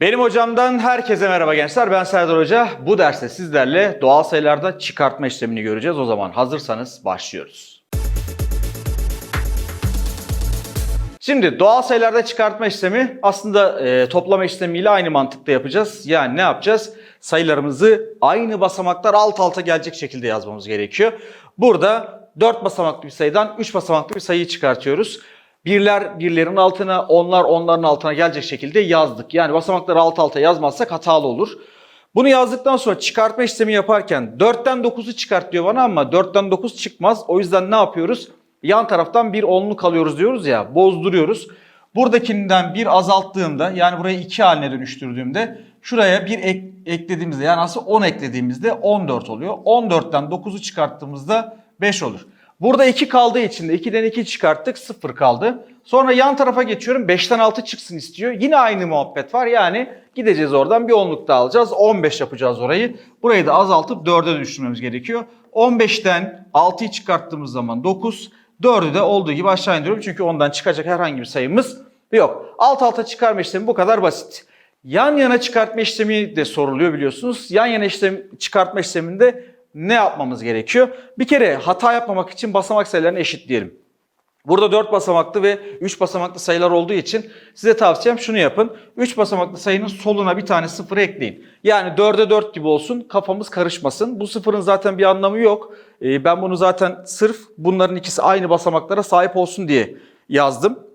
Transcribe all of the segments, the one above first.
Benim hocamdan herkese merhaba gençler. Ben Serdar Hoca. Bu derste sizlerle doğal sayılarda çıkartma işlemini göreceğiz. O zaman hazırsanız başlıyoruz. Şimdi doğal sayılarda çıkartma işlemi aslında e, toplama işlemiyle aynı mantıkta yapacağız. Yani ne yapacağız? Sayılarımızı aynı basamaklar alt alta gelecek şekilde yazmamız gerekiyor. Burada 4 basamaklı bir sayıdan 3 basamaklı bir sayıyı çıkartıyoruz. Birler birlerin altına, onlar onların altına gelecek şekilde yazdık. Yani basamakları alt alta yazmazsak hatalı olur. Bunu yazdıktan sonra çıkartma işlemi yaparken 4'ten 9'u çıkart diyor bana ama 4'ten 9 çıkmaz. O yüzden ne yapıyoruz? Yan taraftan bir onluk alıyoruz diyoruz ya, bozduruyoruz. Buradakinden bir azalttığımda yani burayı 2 haline dönüştürdüğümde şuraya bir ek, eklediğimizde yani aslında 10 eklediğimizde 14 oluyor. 14'ten 9'u çıkarttığımızda 5 olur. Burada 2 kaldığı için de 2'den 2 çıkarttık 0 kaldı. Sonra yan tarafa geçiyorum 5'ten 6 çıksın istiyor. Yine aynı muhabbet var yani gideceğiz oradan bir onluk daha alacağız. 15 yapacağız orayı. Burayı da azaltıp 4'e dönüştürmemiz gerekiyor. 15'ten 6'yı çıkarttığımız zaman 9. 4'ü de olduğu gibi aşağı indiriyorum. Çünkü ondan çıkacak herhangi bir sayımız yok. Alt alta çıkarma işlemi bu kadar basit. Yan yana çıkartma işlemi de soruluyor biliyorsunuz. Yan yana işlem, çıkartma işleminde ne yapmamız gerekiyor? Bir kere hata yapmamak için basamak sayılarını eşitleyelim. Burada 4 basamaklı ve 3 basamaklı sayılar olduğu için size tavsiyem şunu yapın. 3 basamaklı sayının soluna bir tane sıfır ekleyin. Yani 4'e 4 gibi olsun kafamız karışmasın. Bu sıfırın zaten bir anlamı yok. Ee, ben bunu zaten sırf bunların ikisi aynı basamaklara sahip olsun diye yazdım.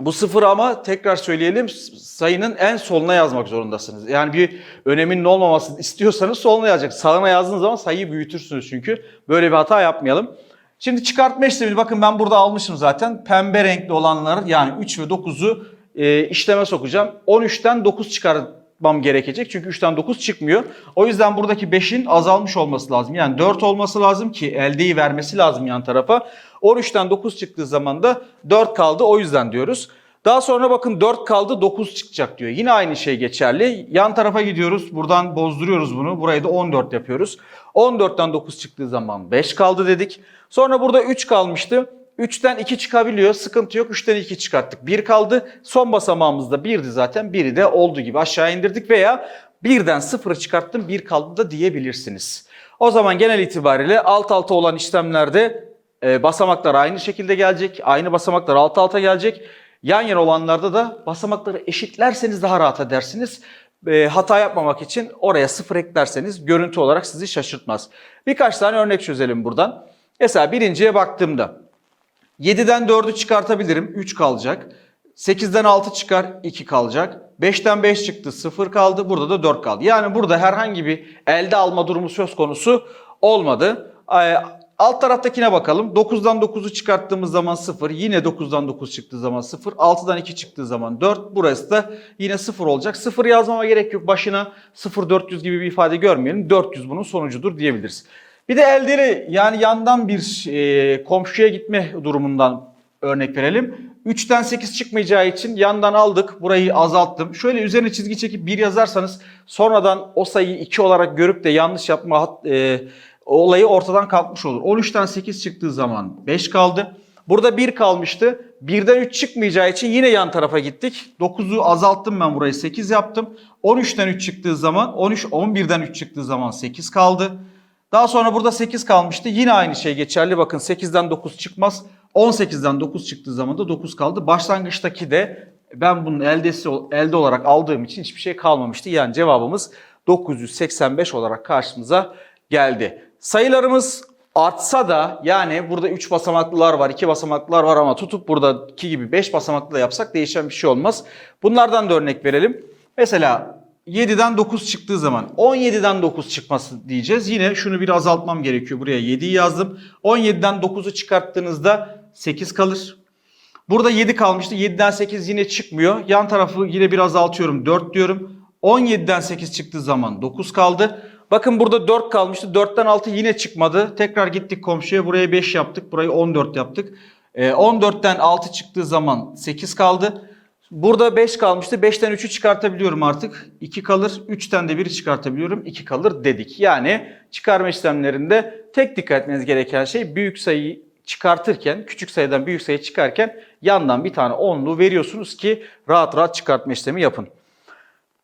Bu sıfır ama tekrar söyleyelim sayının en soluna yazmak zorundasınız. Yani bir öneminin olmamasını istiyorsanız soluna yazacak. Sağına yazdığınız zaman sayıyı büyütürsünüz çünkü. Böyle bir hata yapmayalım. Şimdi çıkartma işlemini bakın ben burada almışım zaten. Pembe renkli olanları yani 3 ve 9'u e, işleme sokacağım. 13'ten 9 çıkartmam gerekecek. Çünkü 3'ten 9 çıkmıyor. O yüzden buradaki 5'in azalmış olması lazım. Yani 4 olması lazım ki eldeyi vermesi lazım yan tarafa. 13'ten 9 çıktığı zaman da 4 kaldı o yüzden diyoruz. Daha sonra bakın 4 kaldı 9 çıkacak diyor. Yine aynı şey geçerli. Yan tarafa gidiyoruz. Buradan bozduruyoruz bunu. Burayı da 14 yapıyoruz. 14'ten 9 çıktığı zaman 5 kaldı dedik. Sonra burada 3 kalmıştı. 3'ten 2 çıkabiliyor. Sıkıntı yok. 3'ten 2 çıkarttık. 1 kaldı. Son basamağımız da 1'di zaten. 1'i de olduğu gibi aşağı indirdik veya 1'den 0'ı çıkarttım 1 kaldı da diyebilirsiniz. O zaman genel itibariyle alt alta olan işlemlerde e, basamaklar aynı şekilde gelecek. Aynı basamaklar alt alta gelecek. Yan yana olanlarda da basamakları eşitlerseniz daha rahat edersiniz. E, hata yapmamak için oraya sıfır eklerseniz görüntü olarak sizi şaşırtmaz. Birkaç tane örnek çözelim buradan. Mesela birinciye baktığımda 7'den 4'ü çıkartabilirim 3 kalacak. 8'den 6 çıkar 2 kalacak. 5'ten 5 çıktı 0 kaldı. Burada da 4 kaldı. Yani burada herhangi bir elde alma durumu söz konusu olmadı. Ee, Alt taraftakine bakalım. 9'dan 9'u çıkarttığımız zaman 0. Yine 9'dan 9 çıktığı zaman 0. 6'dan 2 çıktığı zaman 4. Burası da yine 0 olacak. 0 yazmama gerek yok. Başına 0 400 gibi bir ifade görmeyelim. 400 bunun sonucudur diyebiliriz. Bir de eldeli yani yandan bir e, komşuya gitme durumundan örnek verelim. 3'ten 8 çıkmayacağı için yandan aldık. Burayı azalttım. Şöyle üzerine çizgi çekip 1 yazarsanız sonradan o sayıyı 2 olarak görüp de yanlış yapma e, olayı ortadan kalkmış olur. 13'ten 8 çıktığı zaman 5 kaldı. Burada 1 kalmıştı. 1'den 3 çıkmayacağı için yine yan tarafa gittik. 9'u azalttım ben burayı 8 yaptım. 13'ten 3 çıktığı zaman 13 11'den 3 çıktığı zaman 8 kaldı. Daha sonra burada 8 kalmıştı. Yine aynı şey geçerli. Bakın 8'den 9 çıkmaz. 18'den 9 çıktığı zaman da 9 kaldı. Başlangıçtaki de ben bunun eldesi elde olarak aldığım için hiçbir şey kalmamıştı. Yani cevabımız 985 olarak karşımıza geldi. Sayılarımız artsa da yani burada 3 basamaklılar var, 2 basamaklılar var ama tutup buradaki gibi 5 basamaklı da yapsak değişen bir şey olmaz. Bunlardan da örnek verelim. Mesela 7'den 9 çıktığı zaman 17'den 9 çıkması diyeceğiz. Yine şunu bir azaltmam gerekiyor. Buraya 7'yi yazdım. 17'den 9'u çıkarttığınızda 8 kalır. Burada 7 kalmıştı. 7'den 8 yine çıkmıyor. Yan tarafı yine bir azaltıyorum. 4 diyorum. 17'den 8 çıktığı zaman 9 kaldı. Bakın burada 4 kalmıştı. 4'ten 6 yine çıkmadı. Tekrar gittik komşuya. Buraya 5 yaptık. Burayı 14 yaptık. Ee, 14'ten 6 çıktığı zaman 8 kaldı. Burada 5 kalmıştı. 5'ten 3'ü çıkartabiliyorum artık. 2 kalır. 3'ten de 1'i çıkartabiliyorum. 2 kalır dedik. Yani çıkarma işlemlerinde tek dikkat etmeniz gereken şey büyük sayıyı çıkartırken, küçük sayıdan büyük sayı çıkarken yandan bir tane onlu veriyorsunuz ki rahat rahat çıkartma işlemi yapın.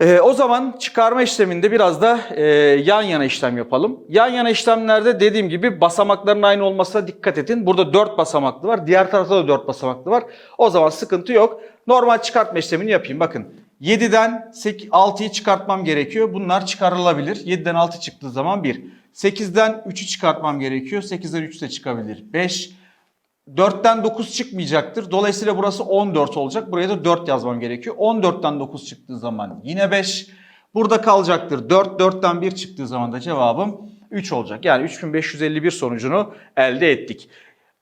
Ee, o zaman çıkarma işleminde biraz da e, yan yana işlem yapalım. Yan yana işlemlerde dediğim gibi basamakların aynı olmasına dikkat edin. Burada 4 basamaklı var. Diğer tarafta da 4 basamaklı var. O zaman sıkıntı yok. Normal çıkartma işlemini yapayım. Bakın 7'den 6'yı çıkartmam gerekiyor. Bunlar çıkarılabilir. 7'den 6 çıktığı zaman 1. 8'den 3'ü çıkartmam gerekiyor. 8'den 3 de çıkabilir. 5. 4'ten 9 çıkmayacaktır. Dolayısıyla burası 14 olacak. Buraya da 4 yazmam gerekiyor. 14'ten 9 çıktığı zaman yine 5. Burada kalacaktır. 4, 4'ten 1 çıktığı zaman da cevabım 3 olacak. Yani 3551 sonucunu elde ettik.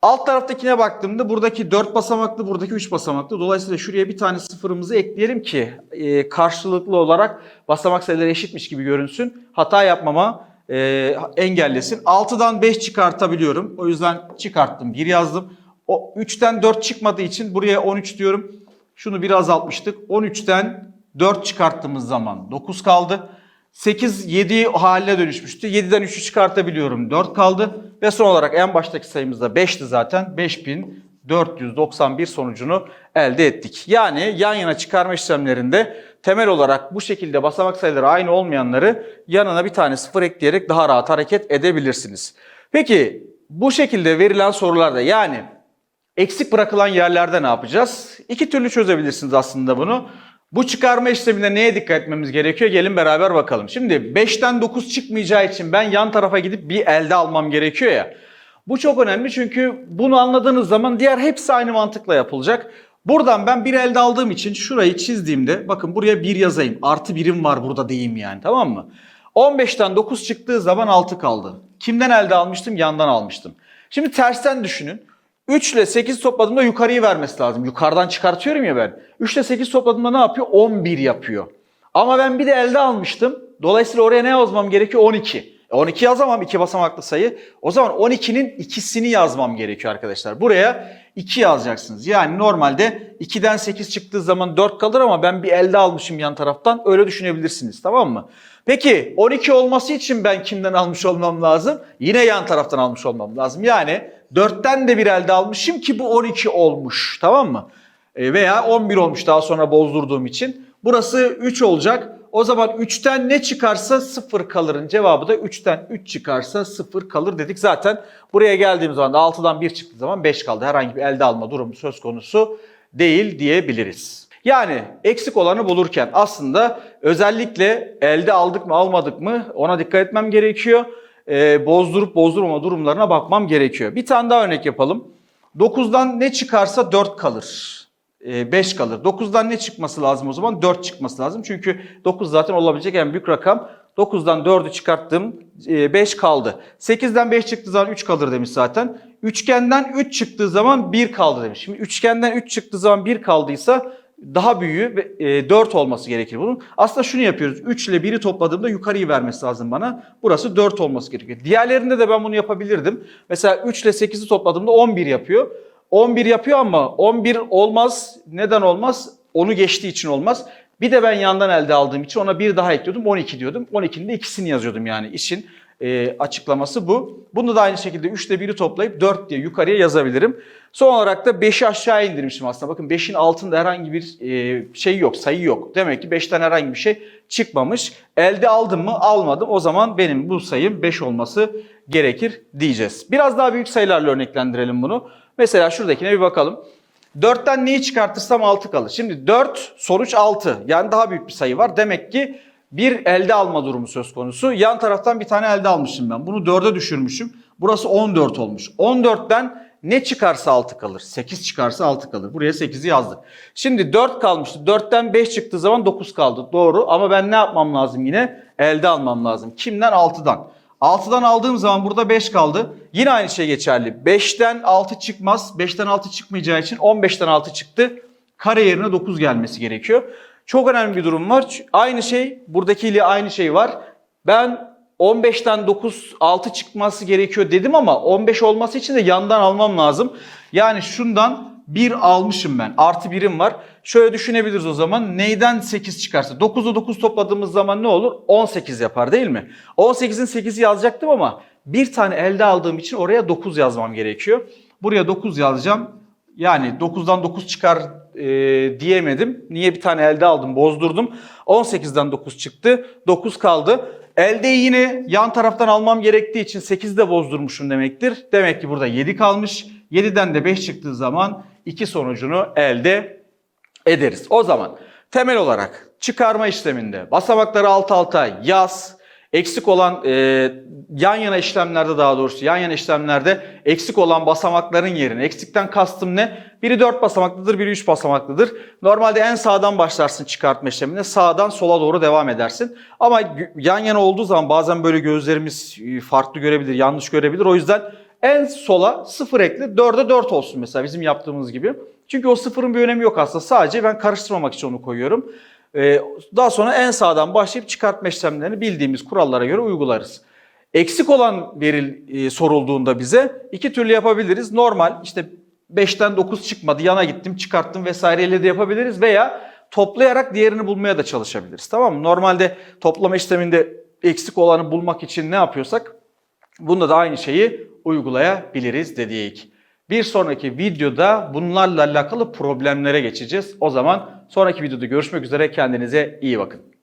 Alt taraftakine baktığımda buradaki 4 basamaklı, buradaki 3 basamaklı. Dolayısıyla şuraya bir tane sıfırımızı ekleyelim ki e, karşılıklı olarak basamak sayıları eşitmiş gibi görünsün. Hata yapmama e, engellesin. 6'dan 5 çıkartabiliyorum. O yüzden çıkarttım. 1 yazdım. O 3'ten 4 çıkmadığı için buraya 13 diyorum. Şunu bir azaltmıştık. 13'ten 4 çıkarttığımız zaman 9 kaldı. 8 7 haline dönüşmüştü. 7'den 3'ü çıkartabiliyorum. 4 kaldı. Ve son olarak en baştaki sayımız da 5'ti zaten. 5491 sonucunu elde ettik. Yani yan yana çıkarma işlemlerinde temel olarak bu şekilde basamak sayıları aynı olmayanları yanına bir tane sıfır ekleyerek daha rahat hareket edebilirsiniz. Peki bu şekilde verilen sorularda yani eksik bırakılan yerlerde ne yapacağız? İki türlü çözebilirsiniz aslında bunu. Bu çıkarma işleminde neye dikkat etmemiz gerekiyor? Gelin beraber bakalım. Şimdi 5'ten 9 çıkmayacağı için ben yan tarafa gidip bir elde almam gerekiyor ya. Bu çok önemli çünkü bunu anladığınız zaman diğer hepsi aynı mantıkla yapılacak. Buradan ben bir elde aldığım için şurayı çizdiğimde bakın buraya 1 yazayım. Artı birim var burada diyeyim yani tamam mı? 15'ten 9 çıktığı zaman 6 kaldı. Kimden elde almıştım? Yandan almıştım. Şimdi tersten düşünün. 3 ile 8 topladığımda yukarıyı vermesi lazım. Yukarıdan çıkartıyorum ya ben. 3 ile 8 topladığımda ne yapıyor? 11 yapıyor. Ama ben bir de elde almıştım. Dolayısıyla oraya ne yazmam gerekiyor? 12. E 12 yazamam iki basamaklı sayı. O zaman 12'nin ikisini yazmam gerekiyor arkadaşlar. Buraya 2 yazacaksınız. Yani normalde 2'den 8 çıktığı zaman 4 kalır ama ben bir elde almışım yan taraftan. Öyle düşünebilirsiniz tamam mı? Peki 12 olması için ben kimden almış olmam lazım? Yine yan taraftan almış olmam lazım. Yani 4'ten de bir elde almışım ki bu 12 olmuş tamam mı? E, veya 11 olmuş daha sonra bozdurduğum için. Burası 3 olacak. O zaman 3'ten ne çıkarsa 0 kalırın cevabı da 3'ten 3 çıkarsa 0 kalır dedik. Zaten buraya geldiğimiz zaman da 6'dan 1 çıktığı zaman 5 kaldı. Herhangi bir elde alma durumu söz konusu değil diyebiliriz. Yani eksik olanı bulurken aslında özellikle elde aldık mı almadık mı ona dikkat etmem gerekiyor. Ee, bozdurup bozdurmama durumlarına bakmam gerekiyor. Bir tane daha örnek yapalım. 9'dan ne çıkarsa 4 kalır. 5 kalır. 9'dan ne çıkması lazım o zaman? 4 çıkması lazım. Çünkü 9 zaten olabilecek en büyük rakam. 9'dan 4'ü çıkarttım. 5 kaldı. 8'den 5 çıktığı zaman 3 kalır demiş zaten. Üçgenden 3 çıktığı zaman 1 kaldı demiş. Şimdi üçgenden 3 çıktığı zaman 1 kaldıysa daha büyüğü 4 olması gerekir bunun. Aslında şunu yapıyoruz. 3 ile 1'i topladığımda yukarıyı vermesi lazım bana. Burası 4 olması gerekiyor. Diğerlerinde de ben bunu yapabilirdim. Mesela 3 ile 8'i topladığımda 11 yapıyor. 11 yapıyor ama 11 olmaz. Neden olmaz? Onu geçtiği için olmaz. Bir de ben yandan elde aldığım için ona bir daha ekliyordum. 12 diyordum. 12'nin de ikisini yazıyordum yani. işin e, açıklaması bu. Bunu da aynı şekilde 3 ile 1'i toplayıp 4 diye yukarıya yazabilirim. Son olarak da 5'i aşağı indirmişim aslında. Bakın 5'in altında herhangi bir e, şey yok, sayı yok. Demek ki 5'ten herhangi bir şey çıkmamış. Elde aldım mı? Almadım. O zaman benim bu sayım 5 olması gerekir diyeceğiz. Biraz daha büyük sayılarla örneklendirelim bunu. Mesela şuradakine bir bakalım. 4'ten neyi çıkartırsam 6 kalır. Şimdi 4 sonuç 6. Yani daha büyük bir sayı var. Demek ki bir elde alma durumu söz konusu. Yan taraftan bir tane elde almışım ben. Bunu 4'e düşürmüşüm. Burası 14 olmuş. 14'ten ne çıkarsa 6 kalır. 8 çıkarsa 6 kalır. Buraya 8'i yazdık. Şimdi 4 kalmıştı. 4'ten 5 çıktığı zaman 9 kaldı. Doğru ama ben ne yapmam lazım yine? Elde almam lazım. Kimden? 6'dan. 6'dan aldığım zaman burada 5 kaldı. Yine aynı şey geçerli. 5'ten 6 çıkmaz. 5'ten 6 çıkmayacağı için 15'ten 6 çıktı. Kare yerine 9 gelmesi gerekiyor. Çok önemli bir durum var. Aynı şey buradakiyle aynı şey var. Ben 15'ten 9 6 çıkması gerekiyor dedim ama 15 olması için de yandan almam lazım. Yani şundan 1 almışım ben. Artı birim var. Şöyle düşünebiliriz o zaman. Neyden 8 çıkarsa? 9'u 9 topladığımız zaman ne olur? 18 yapar değil mi? 18'in 8'i yazacaktım ama bir tane elde aldığım için oraya 9 yazmam gerekiyor. Buraya 9 yazacağım. Yani 9'dan 9 çıkar e, diyemedim. Niye bir tane elde aldım bozdurdum. 18'den 9 çıktı. 9 kaldı. Elde yine yan taraftan almam gerektiği için 8'i de bozdurmuşum demektir. Demek ki burada 7 kalmış. 7'den de 5 çıktığı zaman 2 sonucunu elde ederiz. O zaman temel olarak çıkarma işleminde basamakları alt alta yaz. Eksik olan e, yan yana işlemlerde daha doğrusu yan yana işlemlerde eksik olan basamakların yerine eksikten kastım ne? Biri 4 basamaklıdır, biri 3 basamaklıdır. Normalde en sağdan başlarsın çıkartma işlemine. Sağdan sola doğru devam edersin. Ama yan yana olduğu zaman bazen böyle gözlerimiz e, farklı görebilir, yanlış görebilir. O yüzden en sola 0 ekle, 4'e 4 olsun mesela bizim yaptığımız gibi. Çünkü o sıfırın bir önemi yok aslında. Sadece ben karıştırmamak için onu koyuyorum. Ee, daha sonra en sağdan başlayıp çıkartma işlemlerini bildiğimiz kurallara göre uygularız. Eksik olan veril e, sorulduğunda bize iki türlü yapabiliriz. Normal işte 5'ten 9 çıkmadı yana gittim çıkarttım vesaireyle de yapabiliriz veya toplayarak diğerini bulmaya da çalışabiliriz. Tamam mı? Normalde toplama işleminde eksik olanı bulmak için ne yapıyorsak bunda da aynı şeyi uygulayabiliriz dedik. Bir sonraki videoda bunlarla alakalı problemlere geçeceğiz. O zaman sonraki videoda görüşmek üzere kendinize iyi bakın.